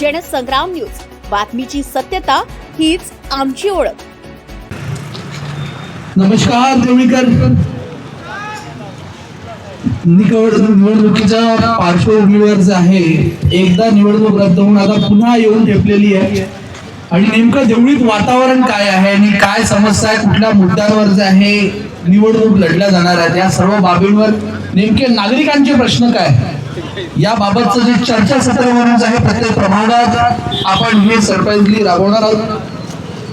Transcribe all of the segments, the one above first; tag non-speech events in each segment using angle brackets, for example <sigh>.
Jansangram news. बातमीची सत्यता हीच आमची ओळख. नमस्कार देवीकर निकड निवडणुकीच्या पार्श्वभूमीवर जे आहे एकदा निवडणूक रद्द होऊन आता पुन्हा येऊन ठेपलेली आहे. आणि नेमकं देवळीत वातावरण काय आहे आणि काय समस्या आहे कुठल्या मुद्द्यांवर जे आहे निवडणूक लढल्या जाणार आहेत या सर्व बाबींवर नेमके नागरिकांचे प्रश्न काय? याबाबतचं जे चर्चासत्र म्हणून आहे प्रत्येक प्रभागात आपण हे सरप्राईजली राबवणार आहोत.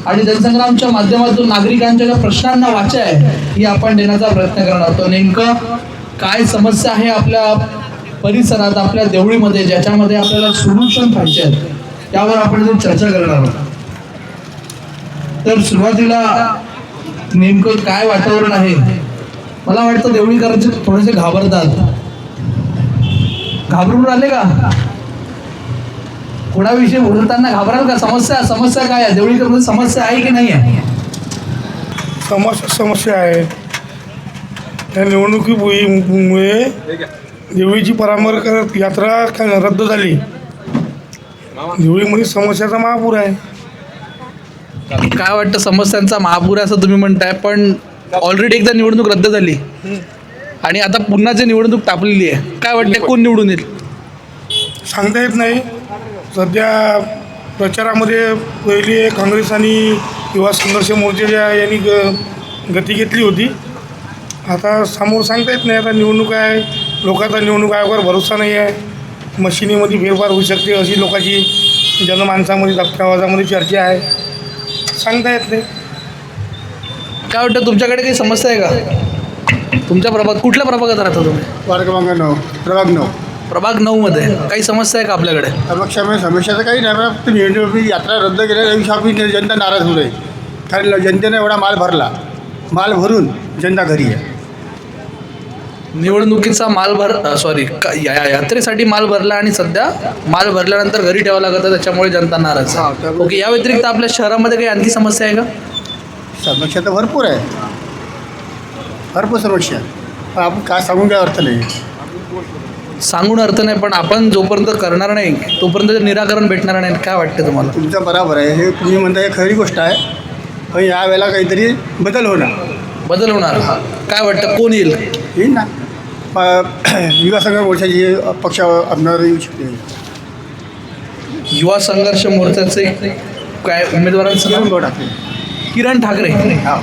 आणि जनसंग्रामच्या माध्यमातून नागरिकांच्या ज्या प्रश्नांना वाचा आहे ही आपण देण्याचा प्रयत्न करणार आहोत. नेमकं काय समस्या आहे आपल्या परिसरात आपल्या देवळीमध्ये ज्याच्यामध्ये आपल्याला सोल्युशन पाहिजे आहेत त्यावर आपण इथे चर्चा करणार आहोत. तर सुरुवातीला नेमकं काय वातावरण आहे? मला वाटतं देवळीकरांचे थोडेसे घाबरतात. घाबरून आले का? कोणाविषयी बोलताना घाबराल का? समस्या समस्या काय आहे? देवळीकर समस्या आहे की नाही आहे? समस्या समस्या आहे. या निवडणुकीमुळे देवळीची परामर्श यात्रा काय रद्द झाली. देवळीमध्ये समस्याचा महापूर आहे. काय वाटतं? समस्यांचा महापूर आहे असं तुम्ही म्हणताय पण ऑलरेडी एकदा निवडणूक रद्द झाली. आणि आता पुन्हा जी निवडणूक तापलेली आहे काय वाटतं कोण निवडून येईल? सांगता येत नाही. सध्या प्रचारामध्ये पहिले काँग्रेस आणि युवा संघर्ष मोर्चाच्या यांनी ग गती घेतली होती आता समोर सांगता येत नाही. आता निवडणूक आहे. लोकांचा निवडणूक आयोगावर भरोसा नाही आहे. मशिनीमध्ये फेरफार होऊ शकते अशी लोकांची जनमानसामध्ये दफ्तरावाजामध्ये चर्चा आहे. सांगता येत नाही. काय वाटतं? तुमच्याकडे काही समस्या आहे का? तुमच्या प्रभाग कुठल्या प्रभागात राहता तुम्ही? वार्ड क्रमांक नऊ. प्रभाग नऊ. प्रभाग नऊ मध्ये. काही समस्या आहे का आपल्याकडे? समस्या समस्याचं काही नाही. निवडणुकी यात्रा रद्द केल्या दिवशी आपली जनता नाराज होत आहे कारण जनतेने एवढा माल भरला. माल भरून जनता घरी आहे. निवडणुकीचा माल भर सॉरी यात्रेसाठी माल भरला आणि सध्या माल भरल्यानंतर घरी ठेवावं लागतं त्याच्यामुळे जनता नाराज हा, आहे तर- ओके या व्यतिरिक्त आपल्या शहरामध्ये काही आणखी समस्या आहे का? समस्या तर भरपूर आहे. भरपूर समस्या पण आपण काय सांगून काय अर्थ नाही. सांगून अर्थ नाही पण आपण जोपर्यंत करणार नाही तोपर्यंत ते निराकरण भेटणार नाही काय वाटतं तुम्हाला? तुमचं बराबर आहे. हे तुम्ही म्हणता हे खरी गोष्ट आहे. पण यावेळेला काहीतरी बदल होणार. बदल होणार. काय वाटतं? कोण येईल? येईल ना. प- युवा संघ मोर्चाची पक्ष आपणार येऊ शकते. युवा संघर्ष मोर्चाचे काय उमेदवारांचं किरण नाव? किरण ठाकरे. हा.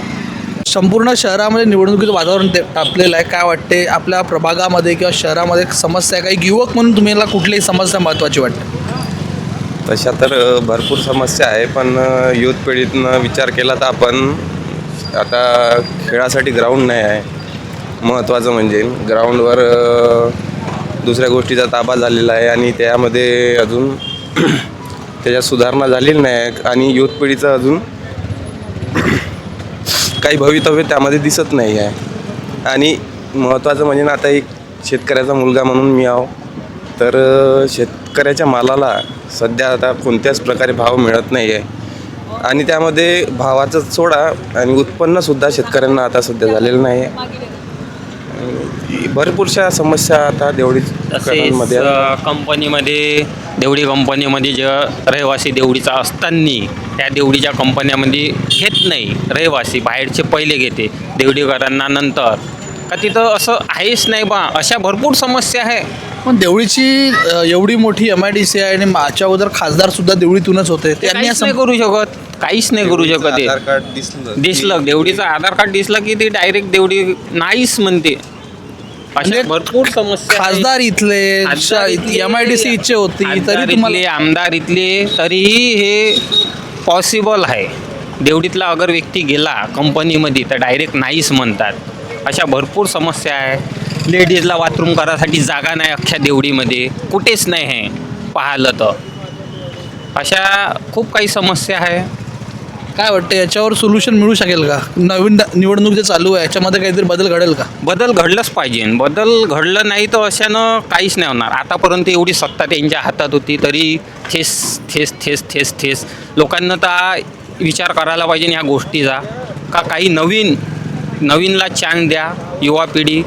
संपूर्ण शहरामध्ये निवडणुकीचं वातावरण ते तापलेलं आहे. काय वाटते? आपल्या प्रभागामध्ये किंवा शहरामध्ये समस्या आहे काही युवक म्हणून तुम्हाला कुठलीही समस्या महत्त्वाची वाटते? तशा तर भरपूर समस्या आहे पण अ, युथ पिढीतनं विचार केला तर आपण आता खेळासाठी ग्राउंड नाही आहे. महत्त्वाचं म्हणजे ग्राउंडवर दुसऱ्या गोष्टीचा ताबा झालेला आहे आणि त्यामध्ये अजून <clears throat> त्याच्यात सुधारणा झालेली नाही आहे. आणि युथ पिढीचं अजून काही भवितव्य त्यामध्ये दिसत नाही आहे. आणि महत्त्वाचं म्हणजे ना आता एक शेतकऱ्याचा मुलगा म्हणून मी आहो. तर शेतकऱ्याच्या मालाला सध्या आता कोणत्याच प्रकारे भाव मिळत नाही आहे आणि त्यामध्ये भावाचं सोडा आणि उत्पन्नसुद्धा शेतकऱ्यांना आता सध्या झालेलं नाही आहे भरपूरशा समस्या आता अ, कंपनीमध्ये देवडी कंपनीमध्ये जे रहिवासी देवडीचा असताना त्या देवडीच्या कंपन्यामध्ये घेत नाही. रहिवासी बाहेरचे पहिले घेते. देवडीकरांना नंतर. का तिथं असं आहेच नाही बा. अशा भरपूर समस्या आहे. पण देवळीची अ, एवढी मोठी एम आय डी सी आहे आणि मागच्या अगोदर खासदार सुद्धा देवळीतूनच होते. त्यांनी काहीच असं नाही करू शकत. काहीच नाही करू शकत ते. आधार कार्ड दिसलं. दिसलं. देवडीचं आधार कार्ड दिसलं की ते डायरेक्ट देवडी नाहीच म्हणते. अशा म्हणजे भरपूर समस्या. खासदार इथले खासदार इथले, एम आय डी सी इच्छे होती खासदार तरी तुम्हाला इथले, आमदार इथले तरीही हे पॉसिबल आहे. देवडीतला अगर व्यक्ती गेला कंपनीमध्ये तर डायरेक्ट नाहीच म्हणतात. अशा भरपूर समस्या आहे. लेडीजला बाथरूम करायसाठी जागा नाही अख्ख्या देवडीमध्ये. कुठेच नाही आहे पाहिलं तर. अशा खूप काही समस्या आहे. काय वाटतं याच्यावर सोल्युशन मिळू शकेल का? नवीन निवडणूक जे चालू आहे याच्यामध्ये काहीतरी बदल घडेल का? बदल घडलंच पाहिजे. बदल घडलं नाही तर अशानं काहीच नाही होणार. आतापर्यंत एवढी सत्ता त्यांच्या हातात होती तरी थेस थेस थेस थेस थेस लोकांना तर विचार करायला पाहिजे ह्या गोष्टीचा. का काही नवीन नवीनला चान्स द्या. युवा पिढी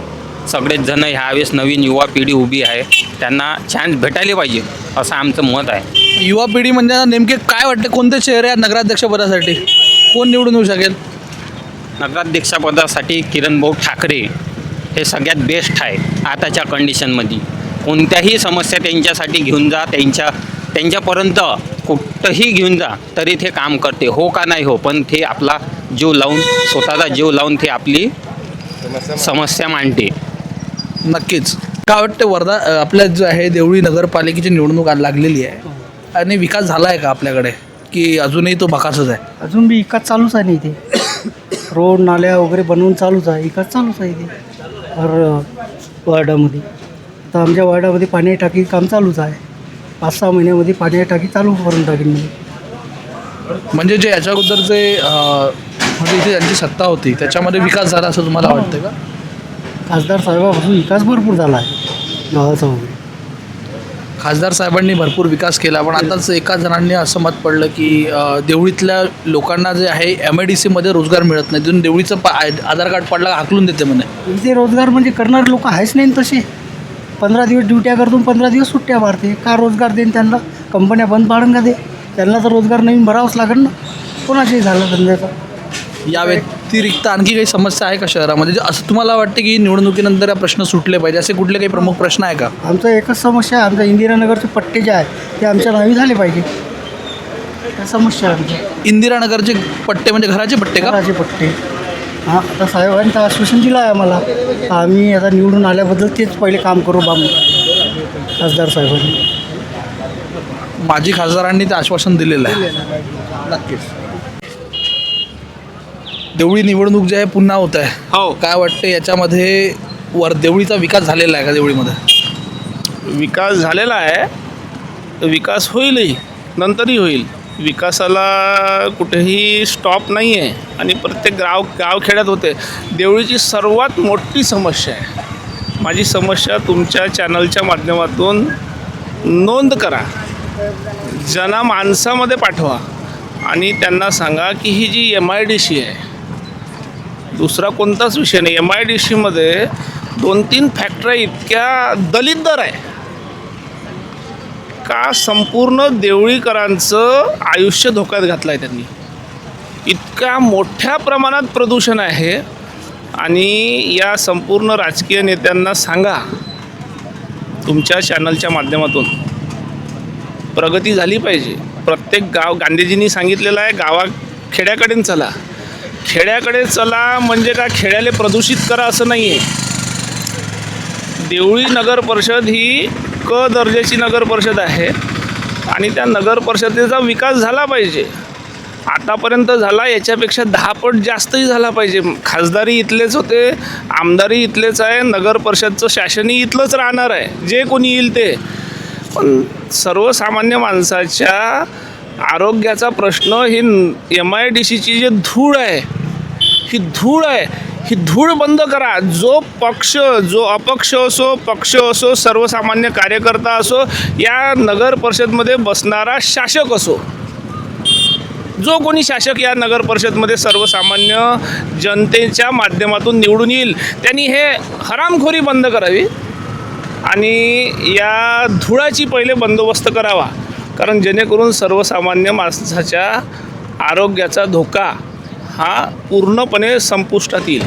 सगळेच जण ह्यावेळेस नवीन युवा पिढी उभी आहे. त्यांना चान्स भेटायला पाहिजे असं आमचं मत आहे. युवा पिढी म्हणजे नेमके काय वाटते? कोणते चेहरे आहेत नगराध्यक्षपदासाठी कोण निवडून येऊ शकेल? नगराध्यक्षपदासाठी किरण भाऊ ठाकरे हे सगळ्यात बेस्ट आहे आताच्या कंडिशनमध्ये कोणत्याही समस्या त्यांच्यासाठी घेऊन जा त्यांच्या त्यांच्यापर्यंत कुठंही घेऊन जा तरी ते काम करते. हो का नाही हो? पण ते आपला जीव लावून स्वतःचा जीव लावून ते आपली समस्या मांडते. नक्कीच. काय वाटतं? वर्धा आपल्या जो आहे देवळी नगरपालिकेची निवडणूक आज लागलेली आहे. आणि विकास झाला आहे का आपल्याकडे? की अजूनही तो बकासच आहे? अजून बी इकाच चालूच आहे ना इथे. रोड नाल्या वगैरे बनवून चालूच आहे. इकाच चालूच आहे इथे. हर वार्डामध्ये. आता आमच्या वार्डामध्ये पाणी टाकी काम चालूच आहे. पाच सहा महिन्यामध्ये पाणी टाकी चालू करून टाकीन मी. म्हणजे जे याच्या अगोदरचे अ, म्हणजे इथे त्यांची सत्ता होती त्याच्यामध्ये विकास झाला असं तुम्हाला वाटतं का? खासदार साहेबापासून विकास भरपूर झाला आहे. गावाचा वगैरे खासदार साहेबांनी भरपूर विकास केला पण आताच एका जणांनी असं मत पडलं की देवळीतल्या लोकांना जे आहे एम आय डी सीमध्ये रोजगार मिळत नाही. तिथून देवळीचं पा आधार कार्ड पडला हाकलून देते म्हणे. इथे रोजगार म्हणजे करणारे लोक आहेच नाही तसे. पंधरा दिवस ड्युट्या करतून पंधरा दिवस सुट्ट्या मारते. का रोजगार देईन त्यांना? कंपन्या बंद पाडून का दे? त्यांना तर रोजगार नवीन भरावाच लागेल ना. कोणाचेही झालं धंद्याचा. या व्यतिरिक्त आणखी काही समस्या आहे का शहरामध्ये? जे असं तुम्हाला वाटते की निवडणुकीनंतर या प्रश्न सुटले पाहिजे असे कुठले काही प्रमुख प्रश्न आहे का? आमचं एकच समस्या आहे आमच्या इंदिरानगरचे पट्टे जे आहे ते आमच्या नावी झाले पाहिजे. त्या समस्या आहे आमच्या. इंदिरानगरचे पट्टे म्हणजे घराचे पट्टे का? घराचे पट्टे. हां आता साहेबांनी तर आश्वासन दिलं आहे आम्हाला. आम्ही आता निवडून आल्याबद्दल तेच पहिले काम करू बा म्हणून. खासदार साहेबांनी. माजी खासदारांनी ते आश्वासन दिलेलं आहे. नक्कीच. देवळी निवडणूक जी आहे पुन्हा होत आहे. हो. काय वाटते याच्यामध्ये वर देवळीचा विकास झालेला आहे का देवळीमध्ये? विकास झालेला आहे. विकास होईलही नंतरही होईल. विकासाला कुठेही स्टॉप नाही आहे आणि प्रत्येक गाव गावखेड्यात होते. देवळीची सर्वात मोठी समस्या आहे. माझी समस्या तुमच्या चॅनलच्या माध्यमातून नोंद करा. जना माणसामध्ये पाठवा. आणि त्यांना सांगा की ही जी एम आय डी सी आहे दुसरा कोणताच विषय नाही. एम आय डी सीमध्ये दोन तीन फॅक्टऱ्या इतक्या दलित दर आहे. का संपूर्ण देवळीकरांचं आयुष्य धोक्यात घातलं आहे त्यांनी. इतक्या मोठ्या प्रमाणात प्रदूषण आहे. आणि या संपूर्ण राजकीय नेत्यांना सांगा तुमच्या चॅनलच्या माध्यमातून. प्रगती झाली पाहिजे. प्रत्येक गाव गांधीजींनी सांगितलेलं आहे गावा खेड्याकडेन चला. खेड्याकडे चला म्हणजे का खेड्याले प्रदूषित करा असं नाही आहे देवळी नगर परिषद ही क दर्जाची नगर परिषद आहे. आणि त्या नगर परिषदेचा विकास झाला पाहिजे. आतापर्यंत झाला याच्यापेक्षा दहा पट जास्तही झाला पाहिजे. खासदारी इथलेच होते आमदारी इथलेच आहे नगर परिषदचं शासनही इथलंच राहणार आहे. जे कोणी येईल ते. पण सर्वसामान्य माणसाच्या आरोग्याचा प्रश्न ही एम आय डी सीची जे धूळ आहे ही धूळ आहे. ही धूळ बंद करा. जो पक्ष जो अपक्ष असो पक्ष असो सर्वसामान्य कार्यकर्ता असो या नगर परिषदमध्ये बसणारा शासक असो. जो कोणी शासक या नगर परिषदमध्ये सर्वसामान्य जनतेच्या माध्यमातून निवडून येईल त्यांनी हे हरामखोरी बंद करावी आणि या धुळाची पहिले बंदोबस्त करावा. कारण जेणेकरून सर्वसामान्य माणसाच्या आरोग्याचा धोका हा पूर्णपणे संपुष्टात येईल.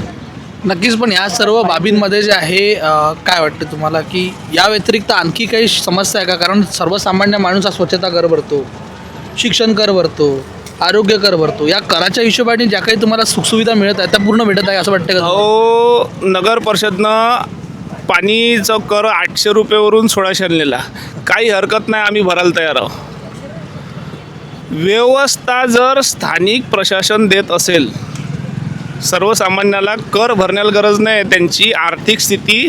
नक्कीच पण या सर्व बाबींमध्ये जे आहे अ, काय वाटतं तुम्हाला? की या व्यतिरिक्त आणखी काही समस्या आहे का? कारण सर्वसामान्य माणूस हा स्वच्छता कर भरतो शिक्षण कर भरतो आरोग्य कर भरतो. या कराच्या हिशोबाने ज्या काही तुम्हाला सुखसुविधा मिळत आहेत त्या पूर्ण भेटत आहे असं वाटतं का? अहो नगर परिषदनं पाणीचा कर आठशे रुपयेवरून सोळाशे आणलेला. काही हरकत नाही आम्ही भरायला तयार आहोत. व्यवस्था जर स्थानिक प्रशासन देत असेल सर्वसामान्याला कर भरण्याला गरज नाही त्यांची आर्थिक स्थिती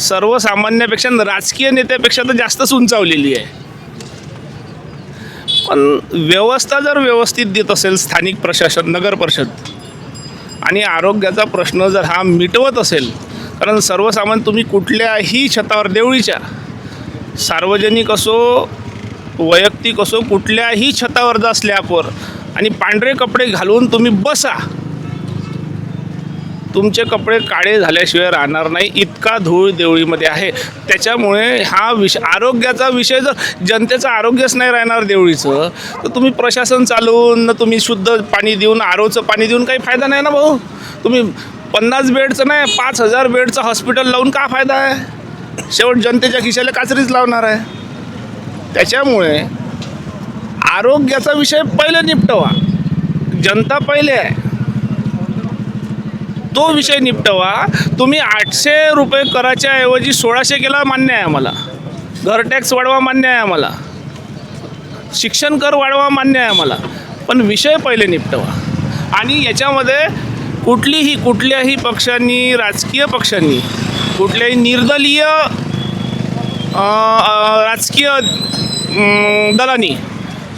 सर्वसामान्यापेक्षा राजकीय नेत्यापेक्षा तर जास्तच उंचावलेली आहे. पण व्यवस्था जर व्यवस्थित देत असेल स्थानिक प्रशासन नगर परिषद आणि आरोग्याचा प्रश्न जर हा मिटवत असेल कारण सर्वसामान्य तुम्ही कुठल्याही छतावर देवळीच्या सार्वजनिक असो वैयक्तिक असो कुठल्याही छतावर जा स्लॅपवर आणि पांढरे कपडे घालून तुम्ही बसा. तुमचे कपडे काळे झाल्याशिवाय राहणार नाही. इतका धूळ देवळीमध्ये आहे. त्याच्यामुळे हा विष आरोग्याचा विषय जर जनतेचं आरोग्यच नाही राहणार देवळीचं तर तुम्ही प्रशासन चालवून तुम्ही शुद्ध पाणी देऊन आरोचं पाणी देऊन काही फायदा नाही ना भाऊ? तुम्ही पन्नास बेडचं नाही पाच हजार बेडचं हॉस्पिटल लावून का फायदा आहे? शेवट जनतेच्या खिशाला काचरीच लावणार आहे. त्याच्यामुळे आरोग्याचा विषय पहिले निपटवा. जनता पहिले आहे. तो विषय निपटवा. तुम्ही आठशे रुपये कराच्या ऐवजी सोळाशे केला मान्य आहे आम्हाला. घर टॅक्स वाढवा मान्य आहे आम्हाला. शिक्षण कर वाढवा मान्य आहे आम्हाला. पण विषय पहिले निपटवा. आणि याच्यामध्ये कुठलीही कुठल्याही पक्षांनी राजकीय पक्षांनी कुठल्याही निर्दलीय राजकीय दलांनी.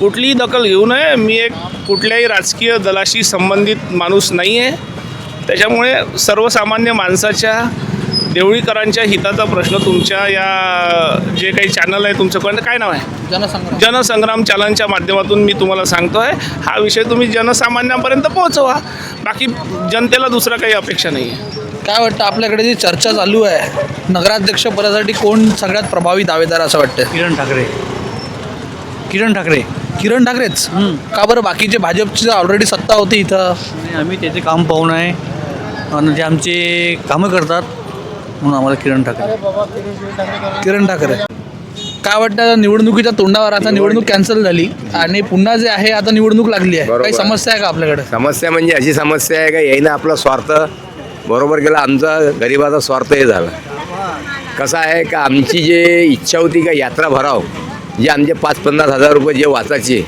कुठलीही दखल घेऊ नये. मी एक कुठल्याही राजकीय दलाशी संबंधित माणूस नाही आहे त्याच्यामुळे सर्वसामान्य माणसाच्या देवळीकरांच्या हिताचा प्रश्न तुमच्या या जे काही चॅनल आहे तुमचं काय नाव आहे? जनसंग्राम. जनसंग्राम चॅनलच्या माध्यमातून मी तुम्हाला सांगतो आहे हा विषय तुम्ही जनसामान्यांपर्यंत पोहोचवा. बाकी जनतेला दुसरा काही अपेक्षा नाही आहे काय वाटतं आपल्याकडे जी चर्चा चालू आहे नगराध्यक्ष पदासाठी कोण सगळ्यात प्रभावी दावेदार असं वाटतं किरण ठाकरे. किरण ठाकरे. किरण ठाकरेच? का बरं बाकीचे भाजपची ऑलरेडी सत्ता होती इथं? आणि आम्ही त्याचे काम पाहून आहे आणि जे आमचे कामं करतात म्हणून आम्हाला किरण ठाकरे. किरण ठाकरे काय वाटतं निवडणुकीच्या तोंडावर आता निवडणूक कॅन्सल झाली. आणि पुन्हा जे आहे आता निवडणूक लागली आहे. बरोबर. काही समस्या आहे का आपल्याकडे? समस्या म्हणजे अशी समस्या आहे का यायनं आपला स्वार्थ. बरोबर गेला आमचा गरिबाचा स्वार्थ हे झाला. कसं आहे का आमची जे इच्छा होती का यात्रा भराव जे आमचे पाच पन्नास हजार रुपये जे वाचायचे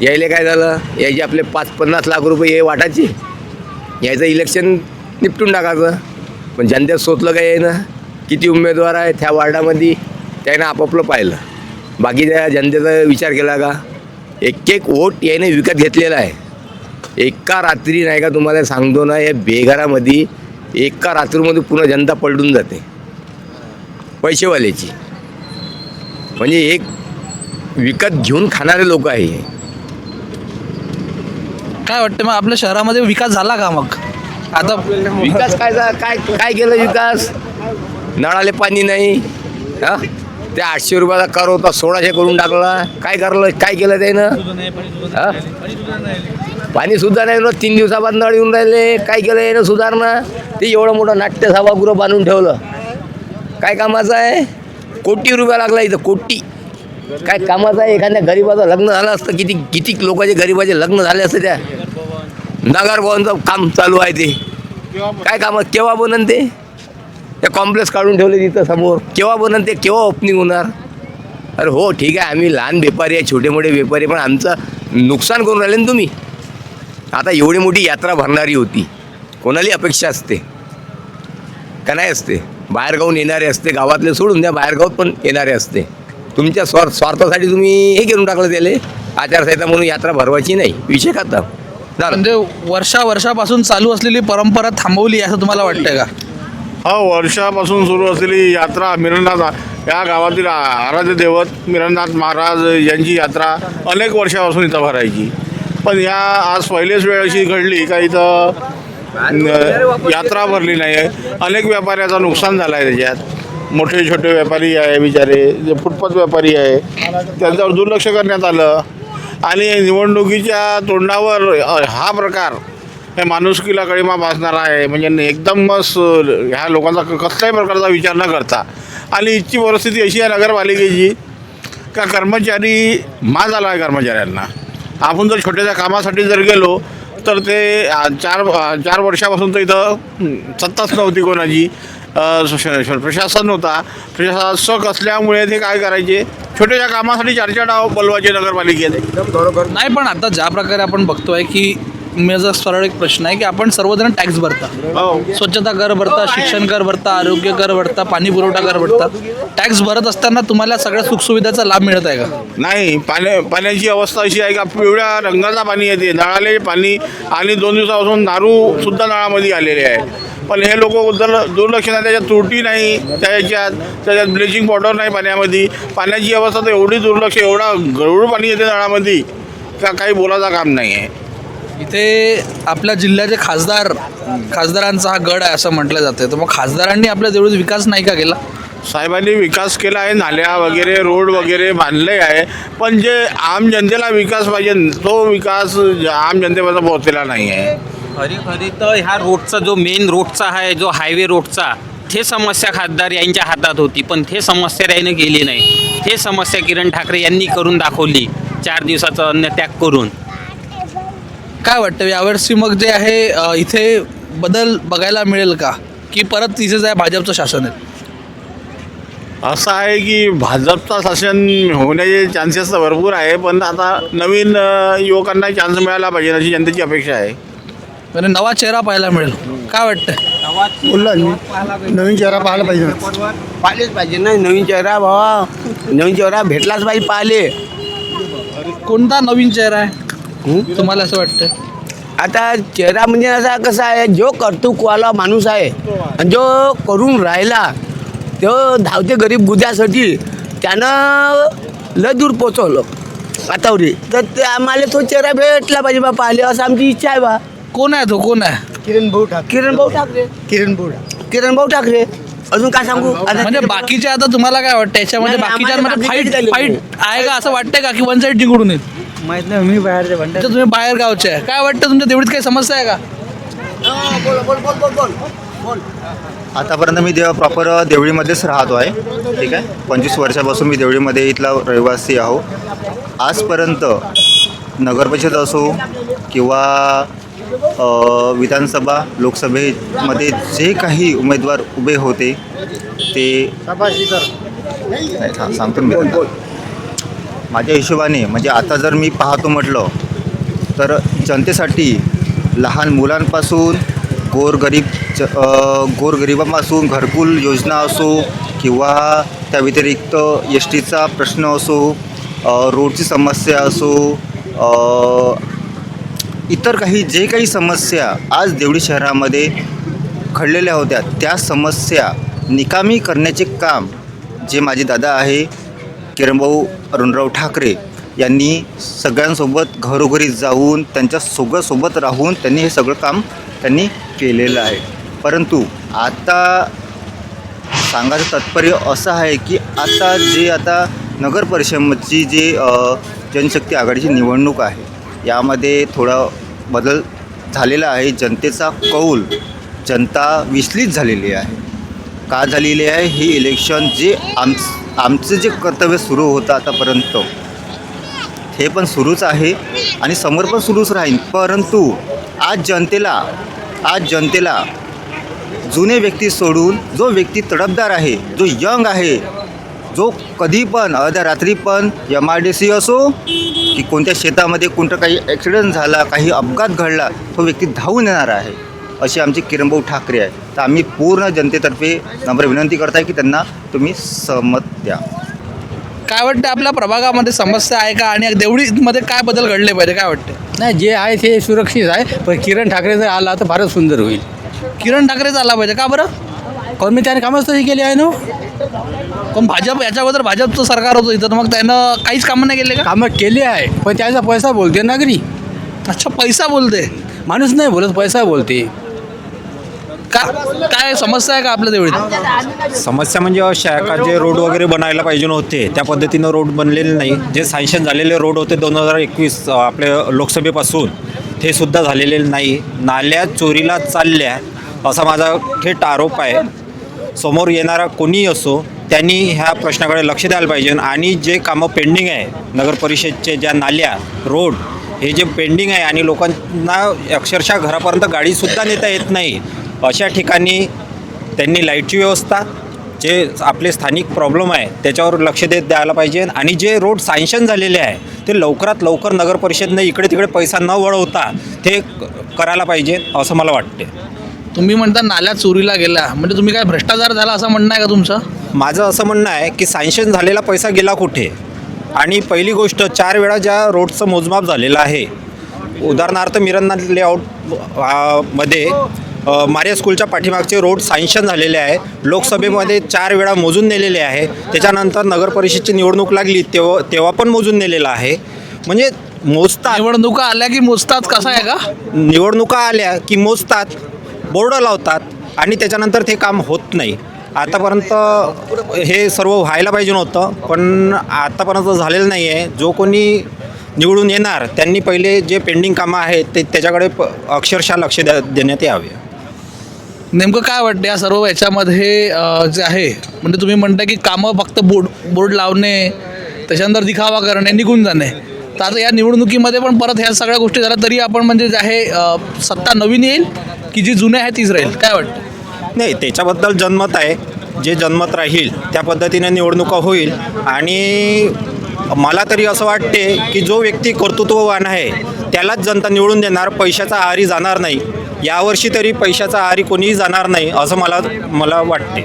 यायले काय झालं? यायचे आपले पाच पन्नास लाख रुपये हे वाटायचे. यायचं इलेक्शन निपटून टाकायचं. पण जनतेत सोचलं काय ना? किती उमेदवार आहे त्या वार्डामध्ये? त्यानं आपापलं पाहिलं. बाकीच्या जनतेचा विचार केला का? एक एक वोट याने विकत घेतलेला आहे. एका रात्री नाही का तुम्हाला सांगतो ना या बेघरामध्ये एका रात्रीमध्ये पुन्हा जनता पलटून जाते. पैसेवाल्याची. म्हणजे एक विकत घेऊन खाणारे लोक आहे. काय वाटतं मग आपल्या शहरामध्ये विकास झाला का मग? आता विकास काय झा- काय काय केलं विकास? नळाले पाणी नाही. हा? त्या आठशे रुपयाचा कर होता सोळाशे करून टाकला. काय करलं काय केलं त्यानं? हा? पाणी सुद्धा नाही ना तीन दिवसाबाद नळ येऊन राहिले काय केलं यानं सुधारणा? ते एवढं मोठं नाट्य सभागृह बांधून ठेवलं. काय कामाचं आहे? कोटी रुपया लागला इथं कोटी. काय कामाचं आहे? एखाद्या गरीबाचं लग्न झालं असतं किती किती लोकांचे गरीबाचे लग्न झाले असते त्या. नगरभवनचं काम चालू आहे ते. काय काम केव्हा बनन ते? ते कॉम्प्लेक्स काढून ठेवले तिथं समोर. केव्हा बनन ते? केव्हा ओपनिंग होणार? अरे हो ठीक आहे आम्ही लहान व्यापारी आहे छोटे मोठे व्यापारी पण आमचं नुकसान करून राहिले ना तुम्ही. आता एवढी मोठी यात्रा भरणारी होती. कोणाली अपेक्षा असते? का नाही असते? बाहेरगावून येणारे असते गावातले सोडून द्या बाहेरगावात पण येणारे असते. तुमच्या स्वार्थ स्वार्थासाठी तुम्ही हे करून टाकलं त्याले. आचारसंहिता म्हणून यात्रा भरवायची नाही. विषय खाता म्हणजे वर्षा वर्षापासून चालू असलेली परंपरा थांबवली असं तुम्हाला वाटतंय का? हा वर्षापासून सुरू असलेली यात्रा मिरंनाथ या गावातील आराध्य दैवत मिरंनाथ महाराज यांची यात्रा अनेक वर्षापासून इथं भरायची. पण या आज पहिलेच वेळ अशी घडली का इथं यात्रा भरली नाही आहे अनेक व्यापाऱ्याचं नुकसान झालं आहे त्याच्यात. मोठे छोटे व्यापारी आहे बिचारे जे फुटपाथ व्यापारी आहे त्यांच्यावर दुर्लक्ष करण्यात आलं. आणि निवडणुकीच्या तोंडावर हा प्रकार हे माणुसकीला कळीमा भासणारा आहे. म्हणजे एकदमच ह्या लोकांचा कसल्याही प्रकारचा विचार न करता. आणि इथची परिस्थिती अशी आहे नगरपालिकेची का कर्मचारी मा झाला आहे कर्मचाऱ्यांना. आपण जर छोट्याशा कामासाठी जर गेलो तर ते चार चार वर्षापासून तर इथं सत्ताच नव्हती कोणाची. प्रशासन होता. प्रशासक असल्यामुळे ते काय करायचे? छोट्याशा कामासाठी चार चार डाव बोलवायचे नगरपालिकेने. नाही पण आता ज्या प्रकारे आपण बघतोय की माझा सरळ एक प्रश्न आहे की आपण सर्वजण टॅक्स भरता. हो. स्वच्छता कर भरता शिक्षण कर भरता आरोग्य कर भरता पाणी पुरवठा कर भरता. टॅक्स भरत असताना तुम्हाला सगळ्या सुखसुविधाचा लाभ मिळत आहे का? नाही पाण्या पाण्याची अवस्था अशी आहे का पिवळ्या रंगाचा पाणी येते. नळाले पाणी आणि दोन दिवसापासून दारू सुद्धा नळामध्ये आलेले आहे. पण हे लोक जर दुर्लक्ष नाही त्याच्यात त्रुटी नाही त्याच्यात त्याच्यात ब्लिचिंग पावडर नाही पाण्यामध्ये. पाण्याची अवस्था तर एवढी दुर्लक्ष एवढा गळूळ पाणी येते नळामध्ये का काही बोलायचं काम नाही आहे इथे आपल्या जिल्ह्याचे खासदार खासदारांचा हा गड आहे असं म्हटलं जातं. तर मग खासदारांनी आपल्या देवळीत विकास नाही का केला? साहेबांनी विकास केला आहे नाल्या वगैरे रोड वगैरे बांधले आहे. पण जे आम जनतेला विकास पाहिजे तो विकास आम जनतेपर्यंत पोहोचलेला नाही आहे. खरी खरी तर ह्या रोडचा जो मेन रोडचा आहे जो हायवे रोडचा ते समस्या खासदार यांच्या हातात होती. पण ते समस्या त्याने केली नाही. ते समस्या किरण ठाकरे यांनी करून दाखवली. चार दिवसाचा अन्न त्याग करून. काय वाटतं? यावर्षी मग जे आहे अ, इथे बदल बघायला मिळेल का? की परत तिथेच आहे भाजपचं शासन आहे? असं आहे की भाजपचा शासन होण्याचे चान्सेस तर भरपूर आहे पण आता नवीन अ, युवकांना चान्स मिळाला पाहिजे अशी जनतेची अपेक्षा आहे. म्हणजे नवा चेहरा पाहायला मिळेल. काय वाटतं बोलला मी नवीन चेहरा पाहायला पाहिजे. पाहिलेच पाहिजे ना नवीन चेहरा भावा नवीन चेहरा भेटलाच पाहिजे. पाहिले कोणता नवीन चेहरा आहे? तुम्हाला असं वाटतं आता चेहरा म्हणजे असा कसा आहे जो कर्तृत्ववाला माणूस आहे आणि जो करून राहिला तो धावते गरीब गुद्यासाठी त्यानं लय दूर पोचवलं आतावरी तर ते आम्हाला तो चेहरा भेटला पाहिजे बा पाहिले असं आमची इच्छा आहे बा. कोण आहे तो? कोण आहे? किरण भाऊ ठाकरे. किरण भाऊ ठाकरे? किरण भाऊ किरण भाऊ ठाकरे? अजून काय सांगू? आता म्हणजे बाकीचे आता तुम्हाला काय वाटतं याच्यामध्ये नाही, बाकीच्यांमध्ये आम्हाला फाईट बाकीचे फाईट आहे का? असं वाटतंय का की वन साईड निकडून येईल? माहीत नाही मी बाहेरचे तुम्ही बाहेर गावचे आहे. काय वाटतं तुमच्या देवळीत काही समस्या आहे का? बोल बोल बोल बोल बोल बोल. आतापर्यंत मी देव प्रॉपर देवळीमध्येच राहतो आहे. ठीक आहे? पंचवीस वर्षापासून मी देवळीमध्ये इथला रहिवासी आहो. आजपर्यंत नगरपरिषद असो किंवा विधानसभा लोकसभेमध्ये जे काही उमेदवार उभे होते ते नाही, सांगतो मी. माझ्या हिशोबाने म्हणजे आता जर मी पाहतो म्हटलं तर जनतेसाठी लहान मुलांपासून गोरगरीब ज गोरगरिबांपासून घरकुल योजना असो किंवा त्या व्यतिरिक्त एस टीचा प्रश्न असो रोडची समस्या असो इतर काही जे काही समस्या आज देवळी शहरामध्ये घडलेल्या होत्या त्या समस्या निकामी करण्याचे काम जे माझे दादा आहे किरणभाऊ अरुणराव ठाकरे यांनी सगळ्यांसोबत घरोघरी जाऊन त्यांच्यासोबत राहून त्यांनी हे सगळं काम त्यांनी केलेलं आहे. परंतु आता सांगायचं तात्पर्य असं आहे की आता जे आता नगर परिषदेची जी जनशक्ती आघाडीची निवडणूक आहे यामध्ये थोडा बदल झालेला आहे. जनतेचा कौल जनता विचलित झालेली आहे. का झालेली आहे? ही इलेक्शन जे आम आमचं जे कर्तव्य सुरू होतं आतापर्यंत हे पण सुरूच आहे आणि समोर पण सुरूच राहील. परंतु आज जनतेला आज जनतेला जुने व्यक्ती सोडून जो व्यक्ती तडफदार आहे जो यंग आहे जो कधी पण अर्ध्या रात्री पण एम आर डी सी असो की कोणत्या शेतामध्ये कोणतं काही ॲक्सिडेंट झाला काही अपघात घडला तो व्यक्ती धावून येणार आहे. अशी आमची किरणभाऊ ठाकरे आहे तर आम्ही पूर्ण जनतेतर्फे नम्र विनंती करत आहे की त्यांना तुम्ही सहमत द्या. काय वाटतं आपल्या प्रभागामध्ये समस्या आहे का? आणि देवळीमध्ये काय बदल घडले पाहिजे? काय वाटतं? नाही जे आहे ते सुरक्षित आहे पण किरण ठाकरे जर आला तर फारच सुंदर होईल. किरण ठाकरेच आला पाहिजे का बरं? कारण मी त्याने कामच तशी केली आहे ना? पण भाजप याच्या अगोदर भाजपचं सरकार होतं इथं तर मग त्यानं काहीच कामं नाही केले का? कामं केली आहे पण त्याचा पैसा बोलते नागरी अच्छा पैसा बोलते. माणूस नाही बोलत पैसा बोलते. का काय समस्या आहे का आपल्या देवळीत? समस्या म्हणजे अशा आहे का जे रोड वगैरे बनायला पाहिजे होते त्या पद्धतीनं रोड बनलेले नाही. जे सँक्शन झालेले रोड होते दोन हजार एकवीस आपल्या लोकसभेपासून ते सुद्धा झालेले नाही. नाल्या चोरीला चालल्या असा माझा थेट आरोप आहे. समोर येणारा कोणीही असो त्यांनी ह्या प्रश्नाकडे लक्ष द्यायला पाहिजे. आणि जे कामं पेंडिंग आहे नगर परिषदचे ज्या नाल्या रोड हे जे पेंडिंग आहे आणि लोकांना अक्षरशः घरापर्यंत गाडीसुद्धा नेता येत नाही. अशा ठिकाणी त्यांनी लाईटची व्यवस्था जे आपले स्थानिक प्रॉब्लेम आहे त्याच्यावर लक्ष देत द्यायला पाहिजे. आणि जे रोड सँक्शन झालेले आहे ते लवकरात लवकर नगर परिषदने इकडे तिकडे पैसा न वळवता ते क- करायला पाहिजे असं मला वाटते तुम्ही म्हणता नाल्या चोरीला गेला. म्हणजे तुम्ही काय भ्रष्टाचार झाला असं म्हणणं आहे का तुमचं? माझं असं म्हणणं आहे की सँक्शन झालेला पैसा गेला कुठे? आणि पहिली गोष्ट चार वेळा ज्या रोडचं मोजमाप झालेलं आहे उदाहरणार्थ मिरन्ना लेआउटमध्ये मारिया स्कूलच्या पाठीमागचे रोड सँक्शन झालेले आहे. लोकसभेमध्ये चार वेळा मोजून नेलेले आहे. त्याच्यानंतर नगर परिषदची निवडणूक लागली तेव्हा तेव्हा पण मोजून नेलेलं आहे. म्हणजे मोजतात. निवडणुका आल्या की मोजतात? कसं आहे का? निवडणुका आल्या की मोजतात बोर्ड लावतात आणि त्याच्यानंतर ते काम होत नाही. आतापर्यंत हे सर्व व्हायला पाहिजे नव्हतं पण आतापर्यंत झालेलं नाही आहे. जो कोणी निवडून येणार त्यांनी पहिले जे पेंडिंग कामं आहेत ते त्याच्याकडे प अक्षरशः लक्ष द्या देण्यात यावे. नेमकं काय वाटतं या सर्व याच्यामध्ये जे आहे? म्हणजे तुम्ही म्हणता की कामं फक्त बोर्ड बोर्ड लावणे त्याच्यानंतर दिखावा करणे निघून जाणे. तर आता या निवडणुकीमध्ये पण परत ह्या सगळ्या गोष्टी झाल्या तरी आपण म्हणजे जे आहे सत्ता नवीन येईल की जी जुने आहे तीच राहील काय वाटतं नाही त्याच्याबद्दल जनमत आहे. जे जनमत राहील त्या पद्धतीने निवडणुका होईल. आणि मला तरी असं वाटते की जो व्यक्ती कर्तृत्ववान आहे त्यालाच जनता निवडून देणार पैशाचा आहारी जाणार नाही. यावर्षी तरी पैशाचा आहारी कोणीही जाणार नाही असं मला मला वाटते.